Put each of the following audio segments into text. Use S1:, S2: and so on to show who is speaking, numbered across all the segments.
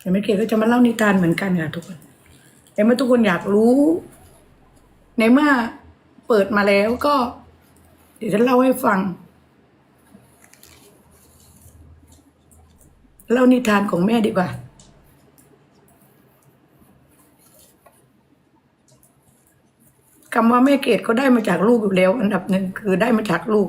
S1: แต่ไม่เกก็จะมาเล่านิทานเหมือนกันค่ะทุกคนแต่เมื่อทุกคนอยากรู้ ในเมื่อเปิดมาแล้วก็ เดี๋ยวจะเล่าให้ฟัง เล่านิทานของแม่ดีกว่าคำว่าแม่เกดก็ได้มาจากลูกอยู่แล้ว อันดับหนึ่งคือได้มาจากลูก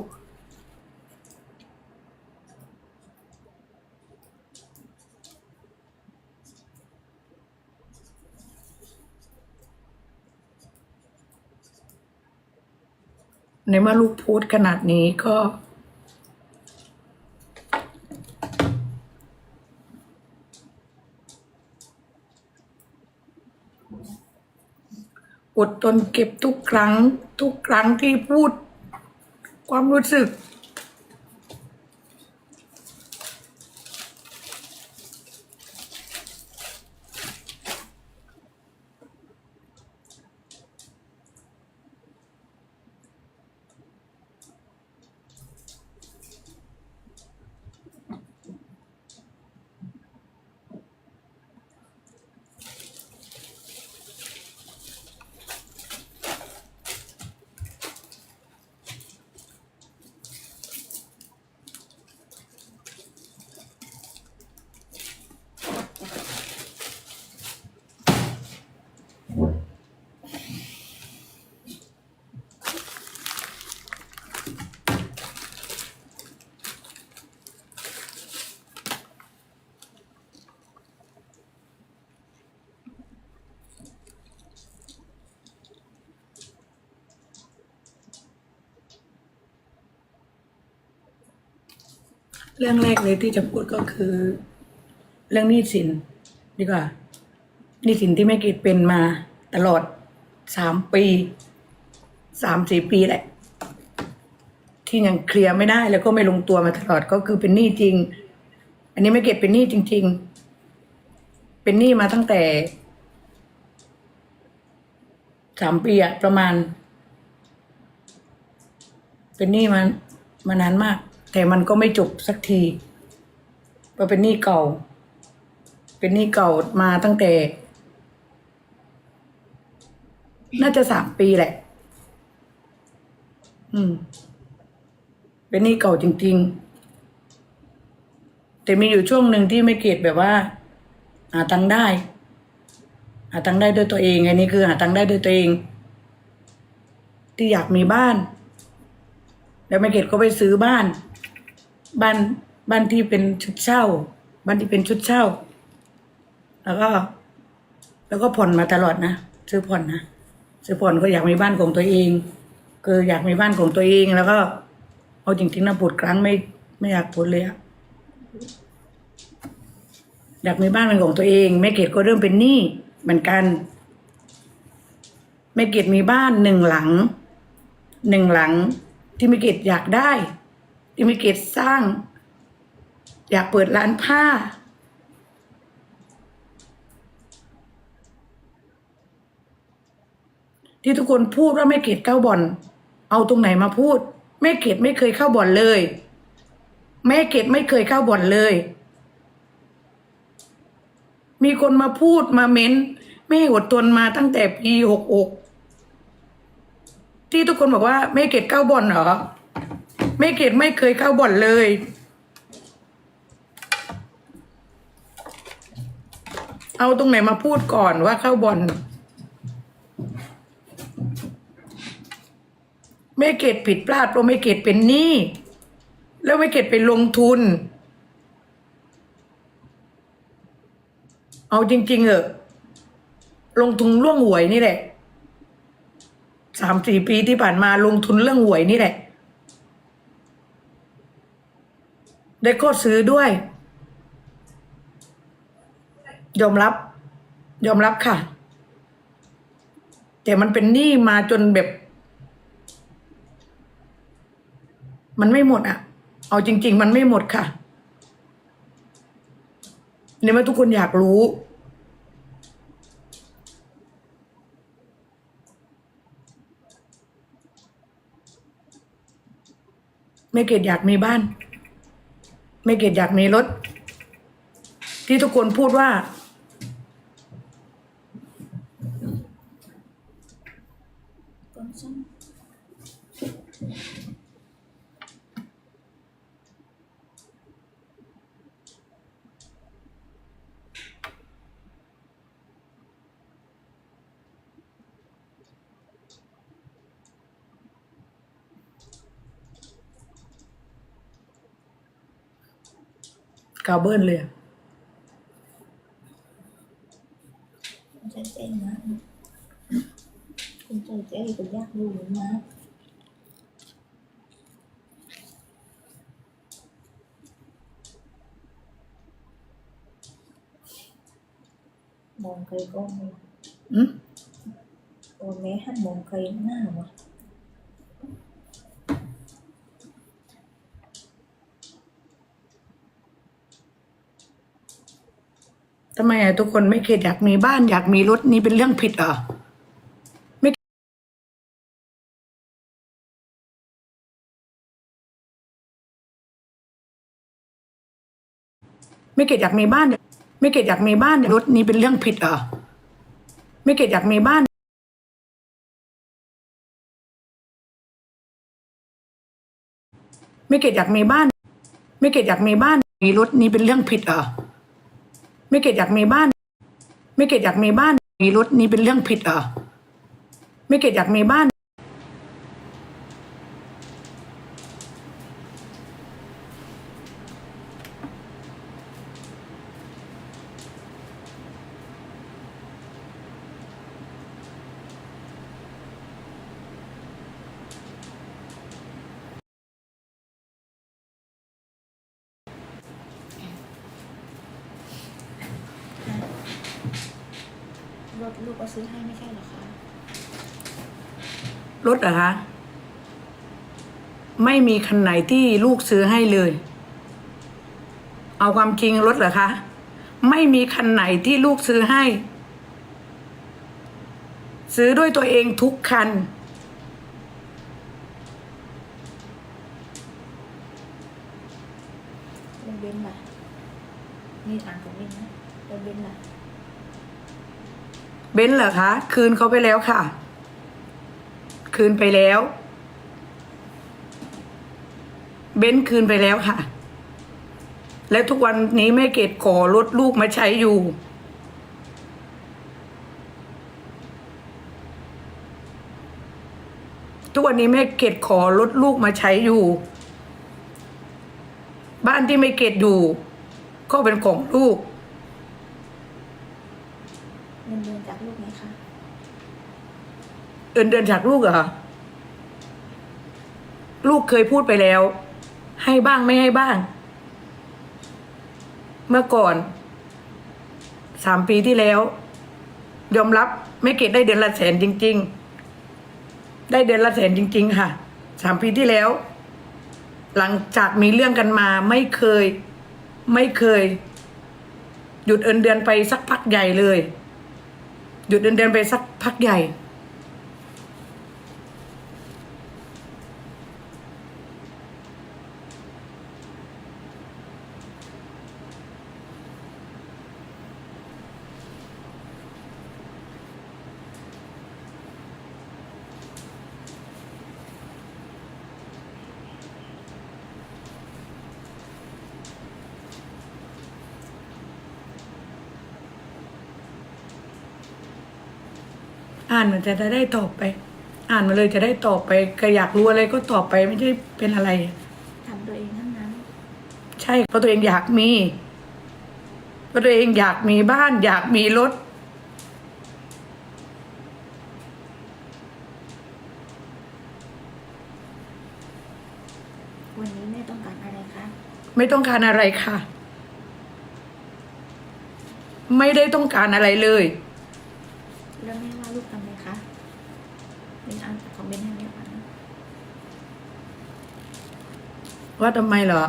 S1: ในเมื่อลูกพูดขนาดนี้ก็ อดทนเก็บทุกครั้ง ทุกครั้งที่พูด ความรู้สึก เรื่องแรกเลยที่จะพูดก็คือ เรื่องหนี้สินดีกว่าหนี้สินที่แม่เกดเป็นมาตลอดสามปีสามสี่ปีแหละ ที่ยังเคลียร์ไม่ได้แล้วก็ไม่ลงตัวมาตลอดก็คือเป็นหนี้จริง อันนี้แม่เกดเป็นหนี้จริง ๆ เป็นหนี้มาตั้งแต่สามปีอะประมาณ เป็นหนี้มันมานานมาก แต่มันก็ไม่จบสักทีเราเป็นหนี้เก่า เป็นหนี้เก่ามาตั้งแต่ น่าจะสามปีแหละ อืม เป็นหนี้เก่าจริง ๆ แต่มีอยู่ช่วงหนึ่งที่ไม่เกตแบบว่า หาตังค์ได้ หาตังค์ได้ด้วยตัวเองอันนี้คือหาตังค์ได้ด้วยตัวเอง ที่อยากมีบ้าน แล้วแม่เกดก็ไปซื้อบ้าน บ้านบ้านที่เป็นชุดเช่า บ้านที่เป็นชุดเช่า แล้วก็ แล้วก็ผ่อนมาตลอดนะซื้อผ่อนนะซื้อผ่อนก็อยากมีบ้านของตัวเอง คืออยากมีบ้านของตัวเองแล้วก็ เอาจริงๆนะพูดครั้งไม่ไม่อยากพูดเลยอะอยากมีบ้านเป็นของตัวเองแม่เกดก็เริ่มเป็นหนี้เหมือนกันแม่เกดมีบ้านหนึ่งหลังหนึ่งหลังที่แม่เกดอยากได้ ที่แม่เกดสร้าง อยากเปิดร้านผ้า ที่ทุกคนพูดว่าแม่เกดเข้าบ่อน เอาตรงไหนมาพูดแม่เกดไม่เคยเข้าบ่อนเลยแม่เกดไม่เคยเข้าบ่อนเลย มีคนมาพูดมาเม้นแม่อดทนมาตั้งแต่ปีหกอกที่ทุกคนบอกว่าแม่เกดเข้าบ่อนเหรอ แม่เกดไม่เคยเข้าบ่อนเลยเอาตรงไหนมาพูดก่อนว่าเข้าบ่อนแม่เกดผิดพลาดเพราะแม่เกดเป็นหนี้แล้วแม่เกดไปลงทุน เอาจริง ๆ เออลงทุนเรื่องหวยนี่แหละสามสี่ปีที่ผ่านมาลงทุนเรื่องหวยนี่แหละ ได้ก็ซื้อด้วย ยอมรับ ยอมรับค่ะ แต่มันเป็นหนี้มาจนแบบ มันไม่หมดอะ เอาจริง ๆ มันไม่หมดค่ะเนี่ยว่าทุกคนอยากรู้ไม่เกดอยากมีบ้าน ไม่เกดอยากมีรถ ที่ทุกคนพูดว่าาวเบิ้ลเลยอะ
S2: ชัดเจนนะคุณเจอเจ๊ก็อยากดูนะมองเคยก็ไม่
S1: อืม
S2: ตัวแม่หันมองเคยหน้าวะ
S1: ทำไมอะทุกคนไม่เข็ดอยากมีบ้านอยากมีรถนี่เป็นเรื่องผิดเหรอไม่เข็ดอยากมีบ้าน ไม่เข็ดอยากมีบ้านรถนี่เป็นเรื่องผิดเหรอไม่เข็ดอยากมีบ้านไม่เข็ดอยากมีบ้าน ไม่เข็ดอยากมีบ้านมีรถนี่เป็นเรื่องผิดเหรอ ไม่เกดอยากมีบ้าน ไม่เกดอยากมีบ้านมีรถนี่เป็นเรื่องผิดเหรอไม่เกดอยากมีบ้าน
S2: ลูกก็ซื้อให้ไม่ใช่เหรอคะ
S1: รถเหรอคะ ไม่มีคันไหนที่ลูกซื้อให้เลย เอาความจริงรถเหรอคะ ไม่มีคันไหนที่ลูกซื้อให้ ซื้อด้วยตัวเองทุกคัน
S2: รถเบนซ์ล่ะนี่อ่านของเบนซ์นะรถเบนซ์ล่ะ
S1: เบนซ์เหรอคะ คืนเขาไปแล้วค่ะ คืนไปแล้ว เบนซ์คืนไปแล้วค่ะ และทุกวันนี้แม่เกดขอรถลูกมาใช้อยู่ ทุกวันนี้แม่เกดขอรถลูกมาใช้อยู่ บ้านที่แม่เกดอยู่ ก็เป็นของลูก
S2: งินเดือนจากลูกไหมคะ
S1: เอินเดินจากลูกเหรอลูกเคยพูดไปแล้ว ให้บ้างไม่ให้บ้าง เมื่อก่อนสามปีที่แล้ว ยอมรับไม่เกดได้เดือนละแสนจริง ๆ ได้เดือนละแสนจริง ๆ ค่ะสามปีที่แล้ว หลังจากมีเรื่องกันมาไม่เคย ไม่เคย หยุดเอินเดือนไปสักพักใหญ่เลย หยุดเอินเดือนไปสักพักใหญ่ อ่านมันจะได้ตอบไป อ่านมาเลยจะได้ตอบไปก็อยากรู้อะไรก็ตอบไปไม่ใช่เป็นอะไร
S2: ทำตัวเองทั้งนั้น
S1: ใช่เพราะตัวเองอยากมีเพราะตัวเองอยากมีบ้าน อยากมีรถ
S2: วันนี้แม่ต้องการอะไรคะ
S1: ไม่ต้องการอะไรค่ะ ไม่ได้ต้องการอะไรเลย
S2: แล้วแม่ว่าลูกทำอะไรคะ เป็นอ่านของเบนซ์ให้แม่ฟังนะ
S1: ว่าทำไมเหรอ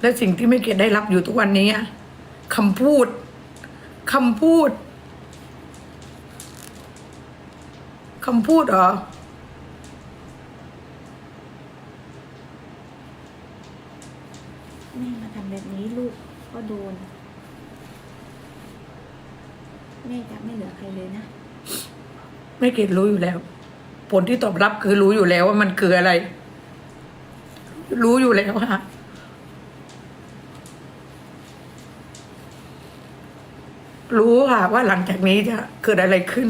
S1: และสิ่งที่ไม่เกดได้รับอยู่ทุกวันนี้อะคำพูดคำพูดคำพูดเหรอ
S2: แม่มาทำแบบนี้ลูกก็โดนแม่จะไม่เหลือใครเลยนะ
S1: ไม่เกดรู้อยู่แล้ว ผลที่ตอบรับคือรู้อยู่แล้วว่ามันคืออะไร รู้อยู่แล้วค่ะรู้ค่ะว่าหลังจากนี้จะเกิดอะไรขึ้น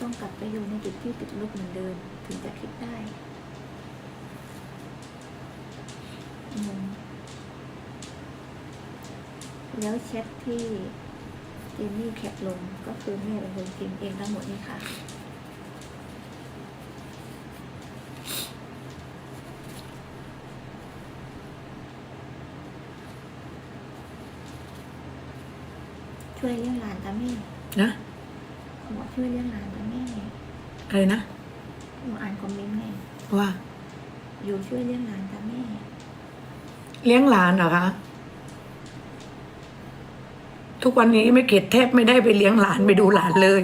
S2: ต้องกลับไปอยู่ในจุดที่ติดลบเหมือนเดิม ถึงจะคิดได้อืม แล้วแชทที่เจนนี่แคปลงก็คือแม่เป็นคนพิมพ์เองทั้งหมดนี่ค่ะ ช่วยเลี้ยงหลานตาแม่
S1: นะ
S2: ขอช่วยเลี้ยงหลานตาแม่
S1: อะไรนะ
S2: หนูอ่านคอมเมนต์ไง
S1: ว่า
S2: อยู่ช่วยเลี้ยงหลานตาแม่
S1: เลี้ยงหลานเหรอคะ ทุกวันนี้ไม่เกดแทบไม่ได้ไปเลี้ยงหลานไปดูหลานเลย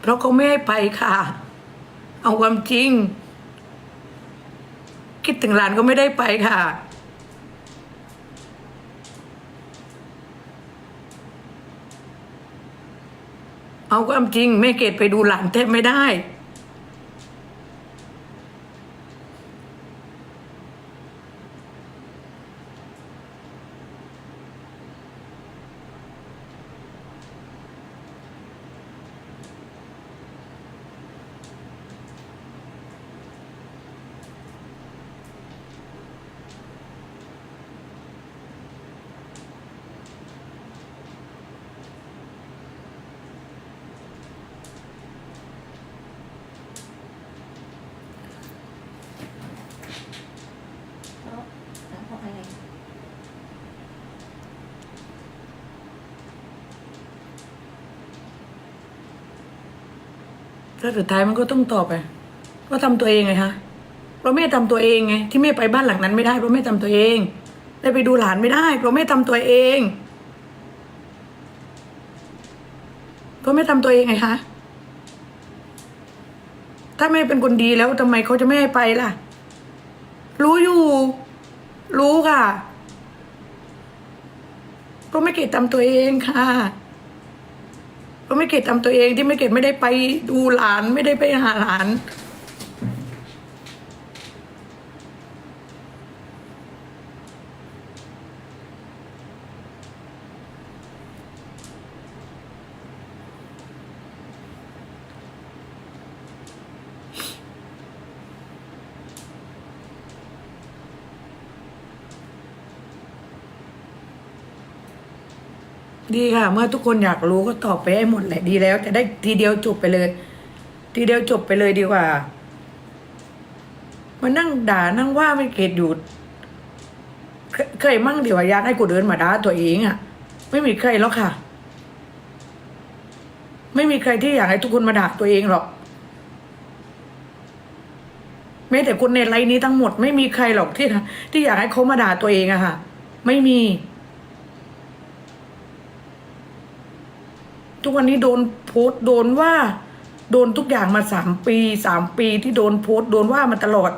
S1: เพราะเขาไม่ให้ไปค่ะ เอาความจริง คิดถึงหลานก็ไม่ได้ไปค่ะเอาความจริงแม่เกดไปดูหลานแทบไม่ได้
S2: เพราะเพราะอะไร
S1: ถ้าสุดท้ายมันก็ต้องตอบไปว่าทำตัวเองไงคะเพราะแม่ทำตัวเองไงที่แม่ไปบ้านหลังนั้นไม่ได้เพราะแม่ทำตัวเอง ได้ไปดูหลานไม่ได้ เพราะแม่ทำตัวเองเพราะแม่ทำตัวเองไงคะถ้าแม่เป็นคนดีแล้วทำไมเขาจะไม่ให้ไปล่ะ รู้อยู่ รู้ค่ะเพราะไม่เกตทำตัวเองค่ะ เพราะไม่เกดทำตัวเองที่ไม่เกดไม่ได้ไปดูหลานไม่ได้ไปหาหลาน ดีค่ะ เมื่อทุกคนอยากรู้ก็ตอบไปให้หมดแหละดีแล้ว จะได้ทีเดียวจบไปเลย ทีเดียวจบไปเลยดีกว่ามานั่งด่านั่งว่าไม่เกตอยู่เคยมั่งเดี๋ยวอยากให้กูเดินมาด่าตัวเองอะ่ะ ไม่มีใครหรอกค่ะ ไม่มีใครที่อยากให้ทุกคนมาด่าตัวเองหรอกแม้แต่คนในไลน์นี้ทั้งหมดไม่มีใครหรอกที่ที่อยากให้เขามาด่าตัวเองอะค่ะ ไม่มี ทุกวันนี้โดนโพสต์โดนว่า โดนทุกอย่างมาสามปีสามปีที่โดนโพสต์โดนว่ามาตลอด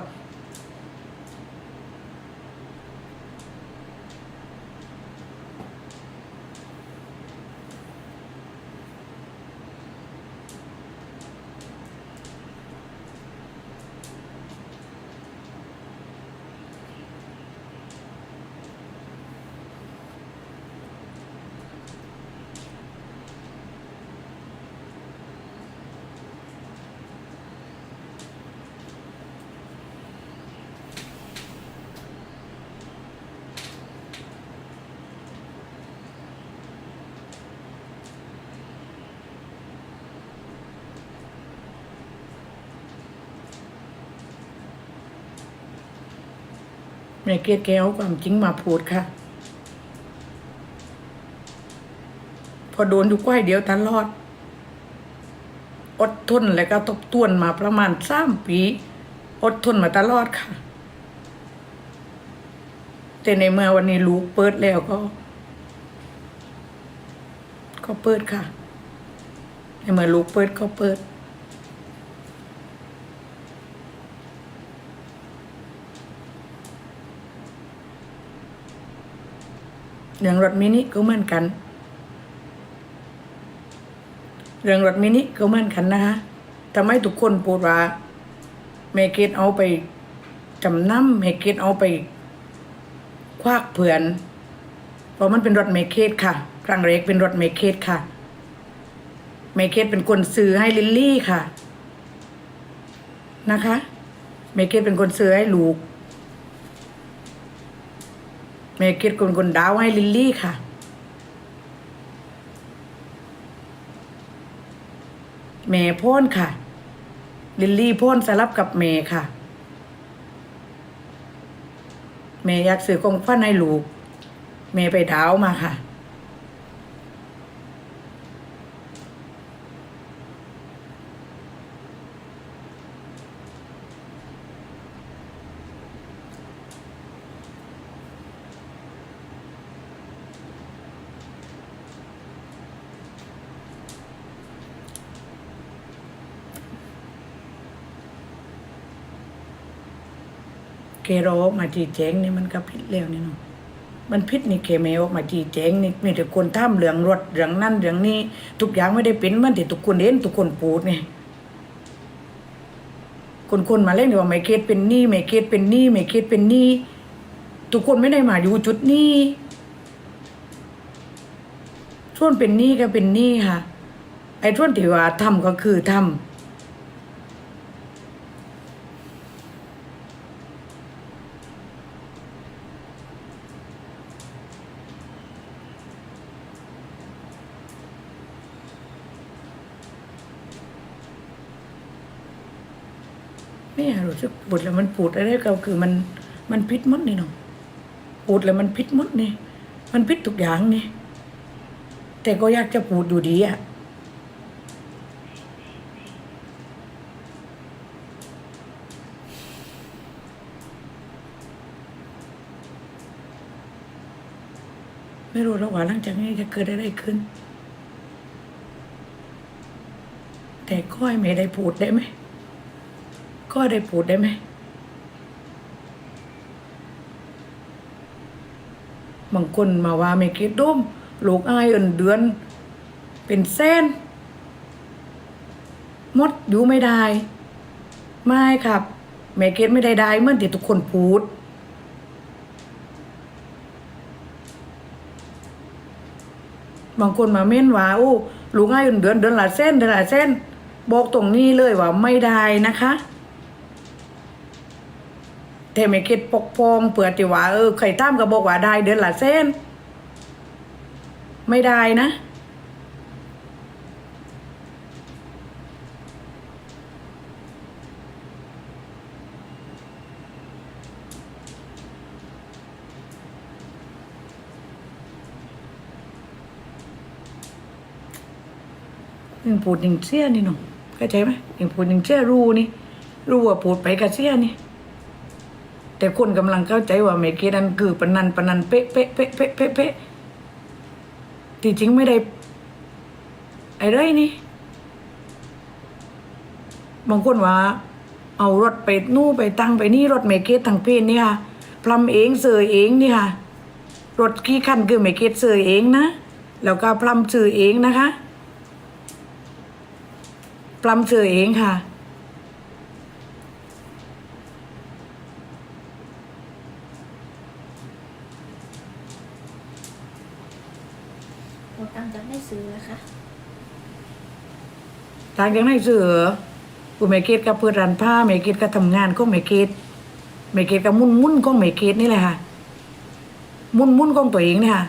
S1: ม่เกลียดแกเอาความจริงมาพูดค่ะ พอโดนอยู่ก้อยเดียวตลอด อดทนแล้วก็ทบทวนมาประมาณสามปี อดทนมาตลอดค่ะ แต่ในเมื่อวันนี้ลูกเปิดแล้วก็ ก็เปิดค่ะ ในเมื่อลูกเปิดก็เปิด เรื่องรถมินิก็เหมือนกัน เรื่องรถมินิก็เหมือนกันนะคะทำให้ทุกคนพูดว่าเมเกตเอาไปจำนำเมเกตเอาไป ควักเผื่อน เพราะมันเป็นรถเมเคสค่ะครั้งแรกเป็นรถเมเคสค่ะเมเคสเป็นคนซื้อให้ลิลลี่ค่ะ นะคะ เมเคสเป็นคนซื้อให้ลูก เมเคสเป็นคนดาวให้ลิลลี่ค่ะเมย์พ่นค่ะ ลิลลี่พ่นสลับกับเมย์ค่ะเมย์อยากซื้อของฟันให้ลูกเมย์ไปดาวมาค่ะ เกโรออกมาจีแจงนี่มันก็ผิดแล้วนี่เนาะมันผิดนี่เคเมออกมาจีแจงนี่มีแต่คนท่ามเหลืองรถเหลืองนั่นเหลืองนี่ทุกอย่างไม่ได้เป็นมันที่ทุกคนเห็นทุกคนพูดไงคนคนมาเล่นว่าไม่เคสเป็นนี้ไม่เคสเป็นนี้ไม่เคสเป็นนี้ทุกคนไม่ได้มาอยู่จุดนี้ช่วงเป็นนี้ก็เป็นนี้ค่ะ ไอ้ช่วงที่ว่าทำก็คือทำ เนี่ย รู้สึกปวดแล้วมันปวดอะไรก็คือมันมันพิษมดนี่เนาะปวดแล้วมันพิษมดนี่ มันพิษทุกอย่างนี่ แต่ก็อยากจะพูดอยู่ดีอะไม่รู้ระหว่างหลังจากนี้จะเกิดอะไรขึ้น แต่ก้อยไม่ได้พูดได้ไหม ก็ได้พูดได้ไหมบางคนมาว่าไม่คิดดุมลูกอายเอินเดือน เป็นเส้นมดอยู่ไม่ได้ ไม่ครับแม่เกดไม่ได้ได้เมื่อที่ทุกคนพูด บางคนมาเม้นว่าโอ้ลูกอายเอินเดือนเดือนละเส้นเดือนละเส้น บอกตรงนี้เลยว่าไม่ได้นะคะ แต่ไม่คิดปกป้องเปิดที่ว่าเออใครตามก็บอกว่าได้เดือนละเส้น ไม่ได้นะยังพูดยังเสียนี่เนาะเข้าใจไหมยังพูดยังเสียรู้นี่รู้ว่าพูดไปกับเสียนี่ แต่คนกำลังเข้าใจว่าเมเกนันคือปนันปนันเป๊ะเป๊ะเป๊ะเป๊ะเป๊ะเป๊ะที่จริงไม่ได้ไอ้ไรนี่ บางคนว่า เอารถไปนู่นไปตั้งไปนี่รถเมเกตทางเพนนี่ค่ะพลัมเองเสยเองนี่ค่ะรถขี้คันคือเมเกตเสยเองนะแล้วก็พลัมซื้อเองนะคะปลำเสือเองค่ะ
S2: เราตั้งจะไม่ซื้อนะคะ
S1: ทางยังไงเสือกูเมเกตกับเพื่อนรันผ้าเมเกตก็ทำงานก็เมเกตเมเกตกับมุ่นมุ่นก็เมเกตนี่แหละค่ะ มุ่นมุ่นของตัวเองเนี่ยค่ะ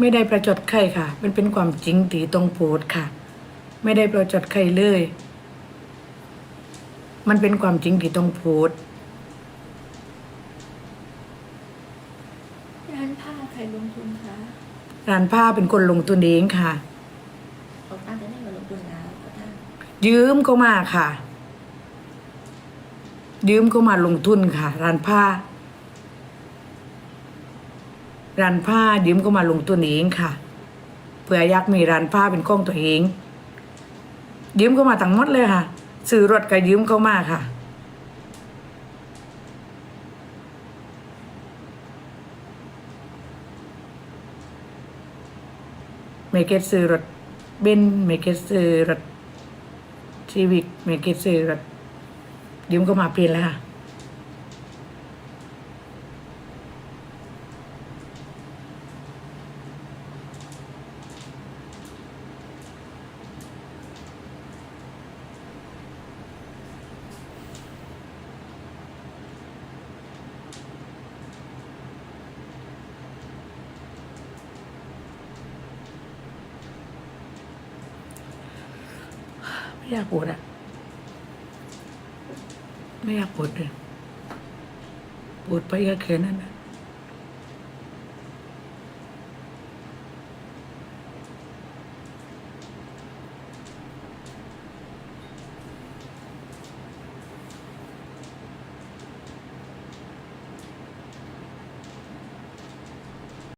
S1: ไม่ได้ประจดใครค่ะ มันเป็นความจริงตีตรงโพดค่ะ ไม่ได้ประจดใครเลย มันเป็นความจริงที่ต้องโพด
S2: ร้านผ้าใครลงทุนคะ
S1: ร้านผ้าเป็นคนลงทุนเองค่ะ
S2: เราตั้งจะไม่มาลงทุนแล้วก็ตั้ง
S1: ยืมก็มาค่ะ ยืมก็มาลงทุนค่ะ ร้านผ้า ร้านผ้ายืมก็มาลงทุนเองค่ะ เพื่ออยากมีร้านผ้าเป็นของตัวเองยืมเข้ามาทั้งหมดเลยค่ะซื้อรถก็ยืมเข้ามาค่ะ เมเกตซื้อรถเบนเมเกตซื้อรถชีวิกเมเกตซื้อรถยืมเข้ามาเปลี่ยนแล้วค่ะ ไม่ อยากปวดอะไม่อยากปวดเลยปวดไปก็แค่นั้นนะ